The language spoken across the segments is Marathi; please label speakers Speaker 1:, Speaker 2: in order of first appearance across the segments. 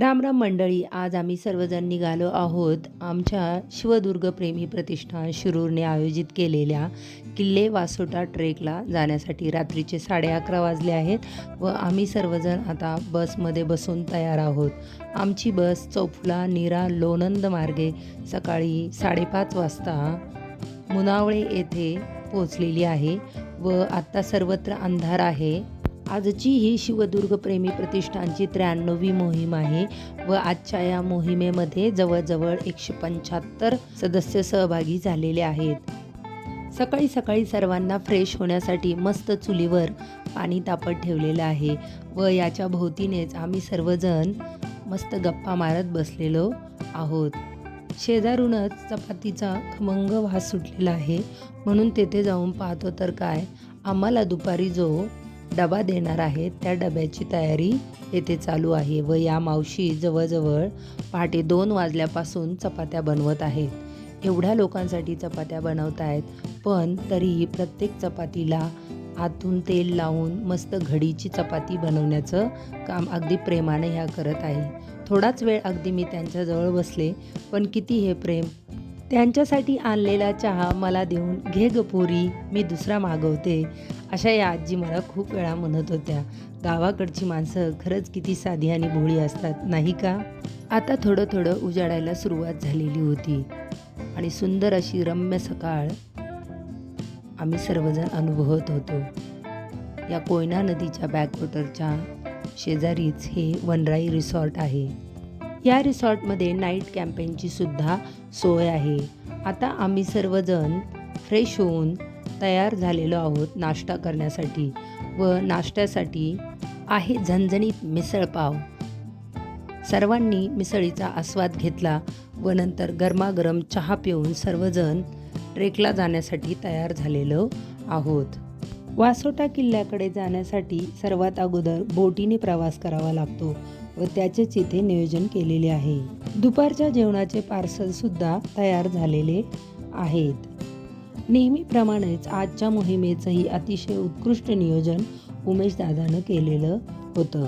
Speaker 1: राम राम मंडळी आज आम्ही सर्वजण निघालो आहोत आमच्या शिवदुर्गप्रेमी प्रतिष्ठान शिरूरने आयोजित केलेल्या किल्ले वासोटा ट्रेकला जाण्यासाठी रात्रीचे साडे अकरा वाजले आहेत व आम्ही सर्वजण आता बसमध्ये बसून तयार आहोत. आमची बस चौफुला नीरा लोणंद मार्गे सकाळी साडेपाच वाजता मुनावळे येथे पोचलेली आहे व आत्ता सर्वत्र अंधार आहे. आजची ही शिवदुर्ग प्रेमी प्रतिष्ठानची त्र्याण्णवी मोहीम आहे व आजच्या या मोहिमेमध्ये जवळजवळ एकशे पंच्याहत्तर सदस्य सहभागी झालेले आहेत. सकाळी सकाळी सर्वांना फ्रेश होण्यासाठी मस्त चुलीवर पाणी तापत ठेवलेलं आहे व याच्या भोवतीनेच आम्ही सर्वजण मस्त गप्पा मारत बसलेलो आहोत. शेजारूनच चपातीचा खमंग वास सुटलेला आहे. म्हणून तेथे जाऊन पाहतो तर काय आम्हाला दुपारी जो डबा देणार आहेत. त्या डब्याची तयारी येथे चालू आहे व या मावशी जवळजवळ पहाटे दोन वाजल्यापासून चपात्या बनवत आहेत. एवढ्या लोकांसाठी चपात्या बनवत आहेत पण तरीही प्रत्येक चपातीला आतून तेल लावून मस्त घडीची चपाती बनवण्याचं काम अगदी प्रेमाने ह्या करत आहे. थोडाच वेळ अगदी मी त्यांच्याजवळ बसले पण किती हे प्रेम त्यांच्यासाठी आणलेला चहा मला देऊन घे ग पोरी मी दुसरा मागवते. अशा या आजी मला खूप वेळा म्हणत होत्या. गावाकडची माणसं खरंच किती साधी आणि भोळी असतात नाही का? आता थोडं थोडं उजाडायला सुरुवात झालेली होती. आणि सुंदर अशी रम्य सकाळ आम्ही सर्वजण अनुभवत होतो. या कोयना नदीच्या बॅकवॉटरच्या शेजारीच हे वनराई रिसॉर्ट आहे. या रिसॉर्टमध्ये नाईट कॅम्पेनची सुद्धा सोय आहे. आता आम्ही सर्वजण फ्रेश होऊन तयार झालेलो आहोत नाश्ता करण्यासाठी व नाश्त्यासाठी आहे झणझणीत मिसळपाव सर्वांनी मिसळीचा आस्वाद घेतला व नंतर गरमागरम चहा पिऊन सर्वजण ट्रेकला जाण्यासाठी तयार झालेलो आहोत. वासोटा किल्ल्याकडे जाण्यासाठी सर्वात अगोदर बोटीने प्रवास करावा लागतो. व त्याचेच इथे नियोजन केलेले आहे. दुपारच्या जेवणाचे पार्सल सुद्धा तयार झालेले आहेत. नेहमीप्रमाणेच आजच्या मोहिमेचंही अतिशय उत्कृष्ट नियोजन उमेश दादानं केलेलं होतं.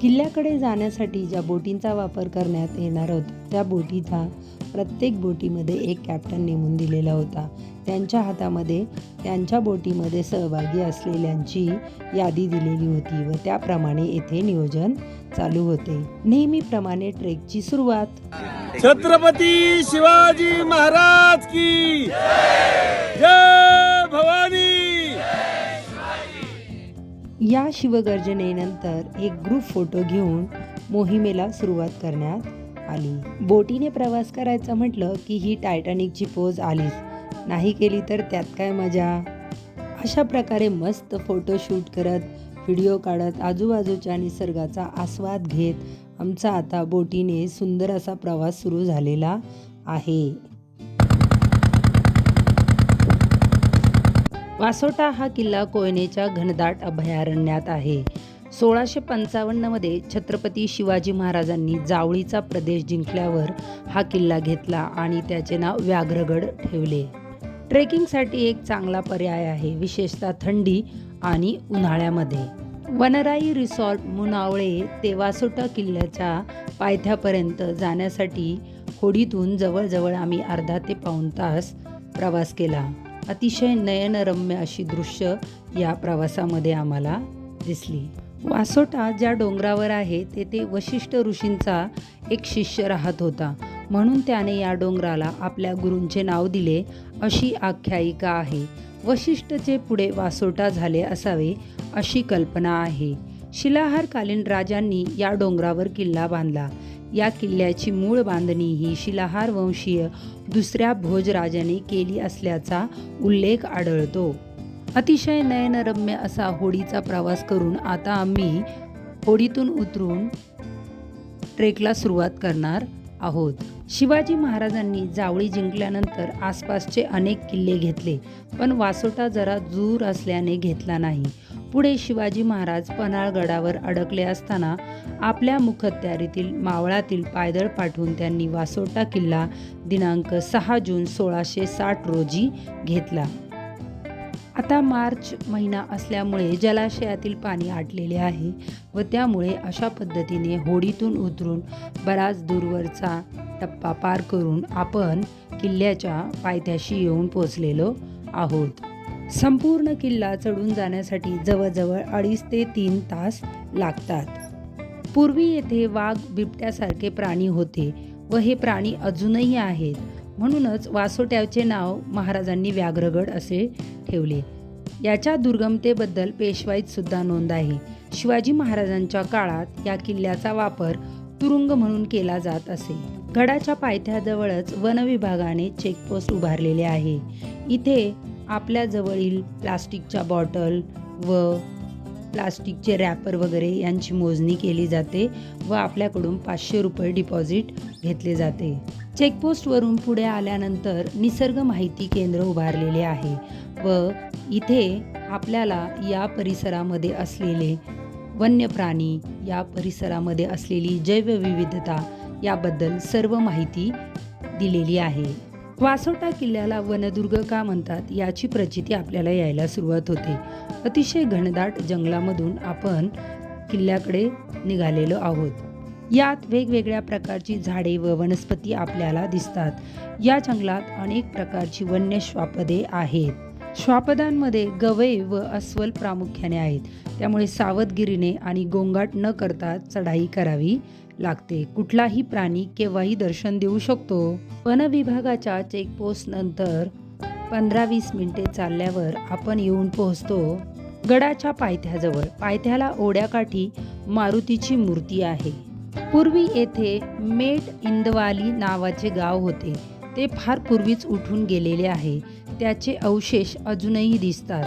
Speaker 1: किल्ल्याकडे जाण्यासाठी ज्या बोटींचा वापर करण्यात येणार होता त्या बोटीचा प्रत्येक बोटीमध्ये एक कॅप्टन नेमून दिलेला होता. त्यांच्या हातामध्ये त्यांच्या बोटीमध्ये सहभागी असलेल्यांची यादी दिलेली होती व त्याप्रमाणे येथे नियोजन चालू होते. नेहमीप्रमाणे ट्रेकची सुरुवात.
Speaker 2: छत्रपती शिवाजी महाराज की जय भवानी.
Speaker 1: या शिवगर्जनेनंतर एक ग्रुप फोटो घेऊन मोहिमेला सुरुवात करण्यात आली. बोटीने प्रवास करायचा म्हटलं की ही टायटॅनिकची पोज आलीच. नाही केली तर त्यात काय मजा? अशा प्रकारे मस्त फोटो शूट करत व्हिडिओ काढत आजूबाजूच्या निसर्गाचा आस्वाद घेत आमचा आता बोटीने सुंदर असा प्रवास सुरू झालेला आहे. वासोटा हा किल्ला कोयनेच्या घनदाट अभयारण्यात आहे. सोळाशे पंचावन्नमध्ये छत्रपती शिवाजी महाराजांनी जावळीचा प्रदेश जिंकल्यावर हा किल्ला घेतला आणि त्याचे नाव व्याघ्रगड ठेवले. ट्रेकिंगसाठी एक चांगला पर्याय आहे विशेषतः थंडी आणि उन्हाळ्यामध्ये. वनराई रिसॉर्ट मुनावळे ते वासोटा किल्ल्याच्या पायथ्यापर्यंत जाण्यासाठी होडीतून जवळजवळ आम्ही अर्धा ते पाऊण तास प्रवास केला. अतिशय नयनरम्य अशी दृश्य या प्रवासामध्ये आम्हाला दिसली. वासोटा ज्या डोंगरावर आहे तेथे वशिष्ठ ऋषींचा एक शिष्य राहत होता. म्हणून त्याने या डोंगराला आपल्या गुरूंचे नाव दिले अशी आख्यायिका आहे. वशिष्ठचे पुढे वासोटा झाले असावे अशी कल्पना आहे. शिलाहारकालीन राजांनी या डोंगरावर किल्ला बांधला. या किल्ल्याची मूळ बांधणी ही शिलाहार वंशीय दुसऱ्या भोजराजाने केली असल्याचा उल्लेख आढळतो. अतिशय नयनरम्य असा होडीचा प्रवास करून आता आम्ही होडीतून उतरून ट्रेकला सुरुवात करणार आहोत. शिवाजी महाराजांनी जावळी जिंकल्यानंतर आसपासचे अनेक किल्ले घेतले पण वासोटा जरा दूर असल्याने घेतला नाही. पुढे शिवाजी महाराज पन्हाळगडावर अडकले असताना आपल्या मुखत्यारीतील मावळातील पायदळ पाठवून त्यांनी वासोटा किल्ला दिनांक सहा जून सोळाशे साठ रोजी घेतला. आता मार्च महिना असल्यामुळे जलाशयातील पाणी आटलेले आहे व त्यामुळे अशा पद्धतीने होडीतून उतरून बराच दूरवरचा टप्पा पार करून आपण किल्ल्याच्या पायथ्याशी येऊन पोचलेलो आहोत. संपूर्ण किल्ला चढून जाण्यासाठी जवळजवळ अडीच ते तीन तास लागतात. पूर्वी येथे वाघ बिबट्यासारखे प्राणी होते व हे प्राणी अजूनही आहेत. म्हणूनच वासोट्याचे नाव महाराजांनी व्याघ्रगड असे ठेवले. याच्या दुर्गमतेबद्दल पेशवाईत सुद्धा नोंद आहे. शिवाजी महाराजांच्या काळात या किल्ल्याचा वापर तुरुंग म्हणून केला जात असे. गडाच्या पायथ्याजवळच वन विभागाने चेकपोस्ट उभारलेले आहे. इथे आपल्या जवळील प्लास्टिकच्या बॉटल व प्लास्टिकचे रॅपर वगैरे यांची मोजणी केली जाते व आपल्याकडून पाचशे रुपये डिपॉझिट घेतले जाते. चेकपोस्टवरून पुढे आल्यानंतर निसर्ग माहिती केंद्र उभारलेले आहे. व इथे आपल्याला या परिसरामध्ये असलेले वन्य प्राणी या परिसरामध्ये असलेली जैवविविधता याबद्दल सर्व माहिती दिलेली आहे. वासोटा किल्ल्याला वनदुर्ग का म्हणतात याची प्रचिती आपल्याला यायला सुरुवात होते. अतिशय घनदाट जंगलामधून आपण किल्ल्याकडे निघालेलो आहोत. यात वेगवेगळ्या प्रकारची झाडे व वनस्पती आपल्याला दिसतात. या जंगलात अनेक प्रकारची वन्य श्वापदे आहेत. श्वापदांमध्ये गवई व अस्वल प्रामुख्याने आहेत. त्यामुळे सावधगिरीने आणि गोंगाट न करता चढाई करावी लागते. कुठलाही प्राणी केव्हाही दर्शन देऊ शकतो. वन विभागाच्या चेकपोस्ट नंतर पंधरा वीस मिनिटे चालल्यावर आपण येऊन पोहोचतो. गडाच्या पायथ्याजवळ. पायथ्याला ओढ्याकाठी मारुतीची मूर्ती आहे. पूर्वी येथे मेट इंदवाली नावाचे गाव होते. ते फार पूर्वीच उठून गेलेले आहे. त्याचे अवशेष अजूनही दिसतात.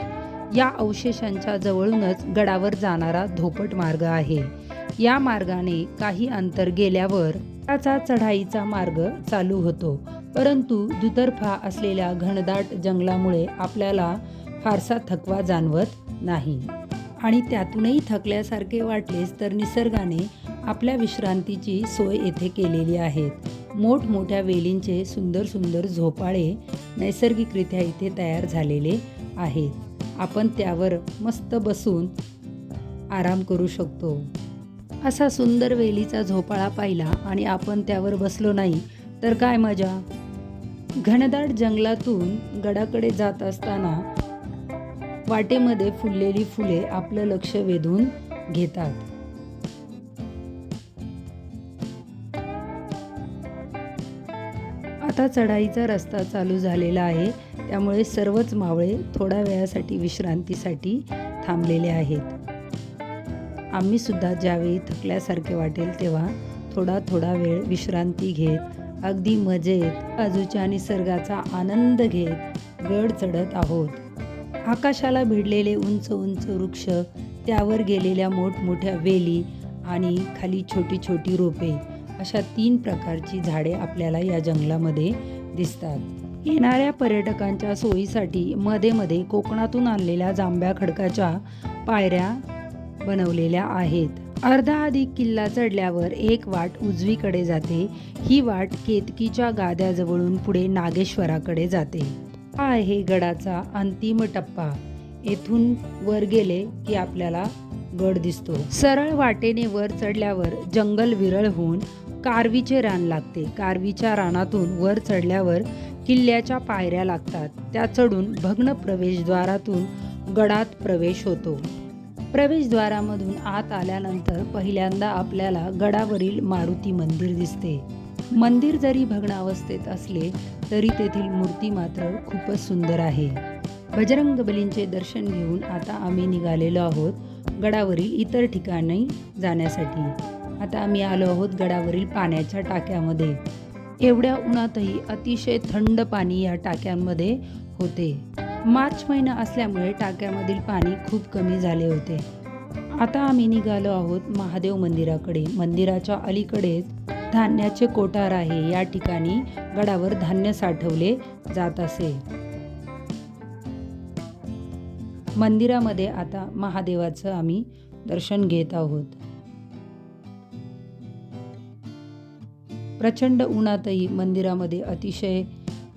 Speaker 1: या अवशेषांच्या जवळूनच गडावर जाणारा धोपट मार्ग आहे. या मार्गाने काही अंतर गेल्यावर त्याचा चढाईचा मार्ग चालू होतो. परंतु दुतर्फा असलेल्या घनदाट जंगलामुळे आपल्याला फारसा थकवा जाणवत नाही. आणि त्यातूनही थकल्यासारखे वाटलेच तर निसर्गाने आपल्या विश्रांतीची सोय येथे केलेली आहेत. मोठमोठ्या वेलींचे सुंदर सुंदर झोपाळे नैसर्गिकरित्या इथे तयार झालेले आहेत. आपण त्यावर मस्त बसून आराम करू शकतो. असा सुंदर वेलीचा झोपाळा पाहिला आणि आपण त्यावर बसलो नाही तर काय मजा? घनदाट जंगलातून गडाकडे जात असताना वाटेमध्ये फुललेली फुले आपलं लक्ष वेधून घेतात. आता चढाईचा रस्ता चालू झालेला आहे. त्यामुळे सर्वच मावळे थोड्या वेळासाठी विश्रांतीसाठी थांबलेले आहेत. आम्ही सुद्धा ज्यावेळी थकल्यासारखे वाटेल तेव्हा थोडा थोडा वेळ विश्रांती घेत अगदी मजेत बाजूच्या निसर्गाचा आनंद घेत गड चढत आहोत. आकाशाला भिडलेले उंच उंच वृक्ष त्यावर गेलेल्या मोठमोठ्या वेली आणि खाली छोटी छोटी रोपे. अशा तीन प्रकारची झाडे आपल्याला या जंगलामध्ये दिसतात. येणाऱ्या पर्यटकांच्या सोयीसाठी मध्ये मध्ये कोकणातून आणलेल्या जांभ्या खडकाच्या पायऱ्या बनवलेल्या आहेत. अर्धा अधिक किल्ला चढल्यावर एक वाट उजवीकडे जाते. ही वाट केतकीच्या गाद्याजवळून पुढे नागेश्वराकडे जाते. हा आहे गडाचा अंतिम टप्पा. येथून वर गेले की आपल्याला गड दिसतो. सरळ वाटेने वर चढल्यावर जंगल विरळ होऊन कारवीचे रान लागते. कारवीच्या रानातून वर चढल्यावर किल्ल्याच्या पायऱ्या लागतात. त्या चढून भग्न प्रवेशद्वारातून गडात प्रवेश होतो. प्रवेशद्वारामधून आत आल्यानंतर पहिल्यांदा आपल्याला गडावरील मारुती मंदिर दिसते. मंदिर जरी भग्न अवस्थेत असले तरी तेथील मूर्ती मात्र खूपच सुंदर आहे. बजरंग बलींचे दर्शन घेऊन आता आम्ही निघालेलो आहोत गडावरील इतर ठिकाणी जाण्यासाठी. आता आम्ही आलो आहोत गडावरील पाण्याच्या टाक्यामध्ये. एवढ्या उन्हातही अतिशय थंड पाणी या टाक्यांमध्ये होते. मार्च महिना असल्यामुळे टाक्यामधील पाणी खूप कमी झाले होते. आता आम्ही निघालो आहोत महादेव मंदिराकडे. मंदिराच्या अलीकडेच धान्याचे कोठार आहे. या ठिकाणी गडावर धान्य साठवले जात असे. मंदिरामध्ये आता महादेवाचं आम्ही दर्शन घेत आहोत. प्रचंड उन्हातही मंदिरामध्ये अतिशय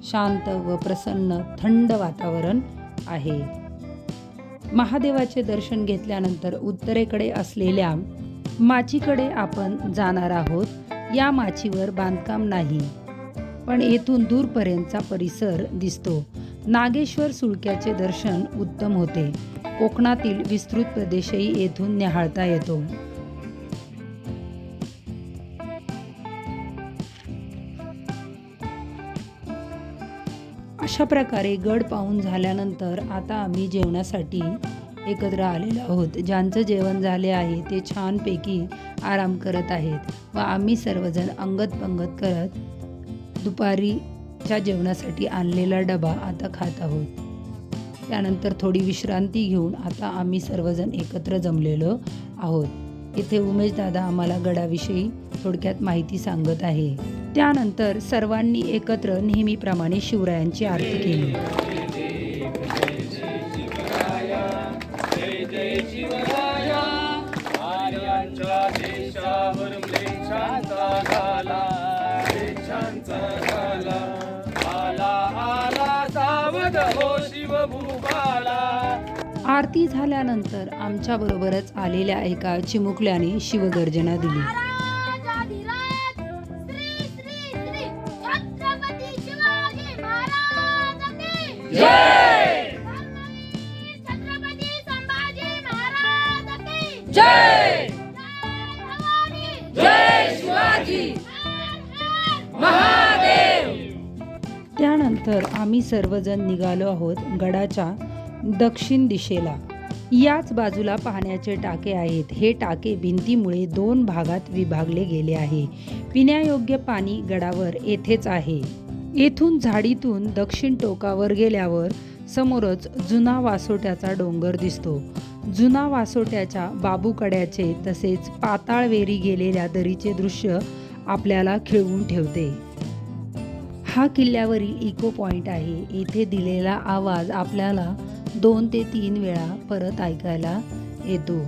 Speaker 1: शांत व प्रसन्न थंड वातावरण आहे. महादेवाचे दर्शन घेतल्यानंतर उत्तरेकडे असलेल्या माचीकडे आपण जाणार आहोत. या माचीवर बांधकाम नाही पण येथून दूरपर्यंतचा परिसर दिसतो. नागेश्वर सुळक्याचे दर्शन उत्तम होते. कोकणातील विस्तृत प्रदेशही येथून न्याहाळता येतो. अशा प्रकारे गड पाहून झाल्यानंतर आता आम्ही जेवणासाठी एकत्र आलेलो आहोत. ज्यांचं जेवण झाले आहे ते छानपैकी आराम करत आहेत व आम्ही सर्वजण अंगत पंगत करत दुपारीच्या जेवणासाठी आणलेला डबा आता खात आहोत. त्यानंतर थोडी विश्रांती घेऊन आता आम्ही सर्वजण एकत्र जमलेलो आहोत. इथे उमेश दादा आम्हाला गडाविषयी थोडक्यात माहिती सांगत आहे. त्यानंतर सर्वांनी एकत्र नेहमीप्रमाणे शिवरायांची आरती केली. आरती झाल्यानंतर आमच्याबरोबरच आलेल्या एका चिमुकल्याने शिवगर्जना दिली.
Speaker 3: जय छत्रपती संभाजी महाराज की जय जय शिवाजी महादेव
Speaker 1: त्यानंतर आम्ही सर्वजण निघालो आहोत गडाच्या दक्षिण दिशेला. याच बाजूला पाण्याचे टाके आहेत. हे टाके भिंतीमुळे दोन भागात विभागले गेले आहे. पिण्यायोग्य पाणी गडावर येथेच आहे. येथून झाडीतून दक्षिण टोकावर गेल्यावर समोरच जुना वासोट्याचा डोंगर दिसतो. जुना वासोट्याच्या बाबूकड्याचे तसेच पाताळवेरी गेलेल्या दरीचे दृश्य आपल्याला खिळवून ठेवते. हा किल्ल्यावरील इको पॉइंट आहे. येथे दिलेला आवाज आपल्याला दोन ते तीन वेळा परत ऐकायला येतो.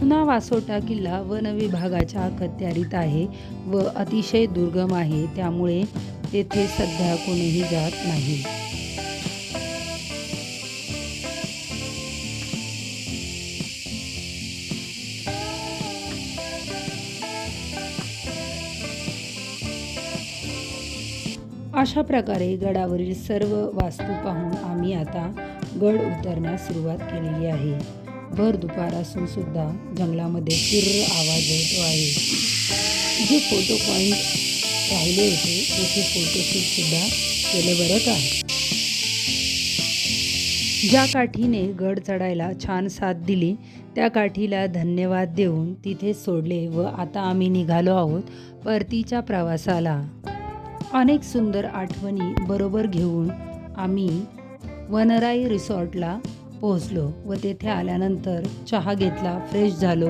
Speaker 1: पुन्हा वासोटा किल्ला वन विभागाच्या अखत्यारीत आहे व अतिशय दुर्गम आहे. त्यामुळे तेथे सध्या कोणीही जात नाही. अशा प्रकारे गडावरील सर्व वास्तू पाहून आम्ही आता गड उतरण्यास सुरुवात केलेली आहे. भर दुपार असून सुद्धा जंगलामध्ये किर्र आवाज येतो आहे. जे फोटो पॉईंट राहिले होते तेथे फोटोशूटसुद्धा केलं बरं का? ज्या काठीने गड चढायला छान साथ दिली त्या काठीला धन्यवाद देऊन तिथे सोडले व आता आम्ही निघालो आहोत परतीच्या प्रवासाला. अनेक सुंदर आठवणी बरोबर घेऊन आम्ही वनराई रिसॉर्टला पोहोचलो व तेथे आल्यानंतर चहा घेतला फ्रेश झालो.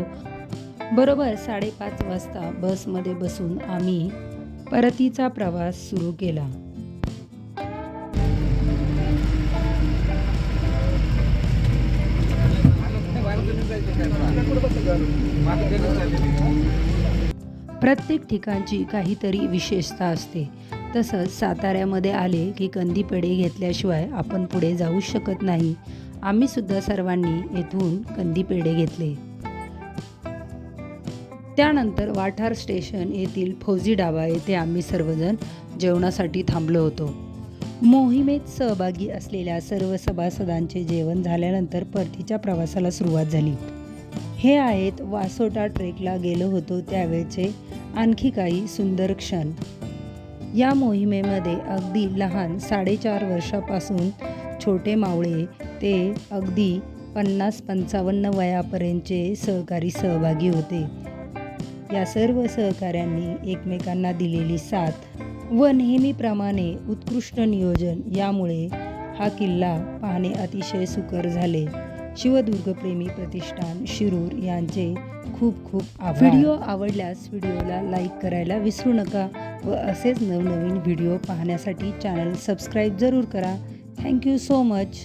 Speaker 1: बरोबर साडेपाच वाजता बसमध्ये बसून आम्ही परतीचा प्रवास सुरू केला. प्रत्येक ठिकाणची काहीतरी विशेषता असते. तसंच साताऱ्यामध्ये आले की कंदी पेढे घेतल्याशिवाय आपण पुढे जाऊ शकत नाही. आम्ही सुद्धा सर्वांनी येथून कंदी पेढे घेतले. त्यानंतर वाठार स्टेशन येथील फौजी डाबा येथे आम्ही सर्वजण जेवणासाठी थांबलो होतो. मोहिमेत सहभागी असलेल्या सर्व सभासदांचे जेवण झाल्यानंतर परतीच्या प्रवासाला सुरुवात झाली. हे आहेत वासोटा ट्रेकला गेलो होतो त्यावेळचे आणखी काही सुंदर क्षण. या मोहिमेमध्ये अगदी लहान साडेचार वर्षापासून छोटे मावळे ते अगदी पन्नास पंचावन्न वयापर्यंतचे सहकारी सहभागी होते. या सर्व सहकाऱ्यांनी एकमेकांना दिलेली साथ व नेहमीप्रमाणे उत्कृष्ट नियोजन यामुळे हा किल्ला पाहणे अतिशय सुकर झाले. शिवदुर्गप्रेमी प्रतिष्ठान शिरूर यांचे खूप खूप आभार. व्हिडिओ आवडल्यास व्हिडिओला लाईक करायला विसरू नका व असेच नवनवीन व्हिडिओ पाहण्यासाठी चॅनल सबस्क्राईब जरूर करा. Thank you so much.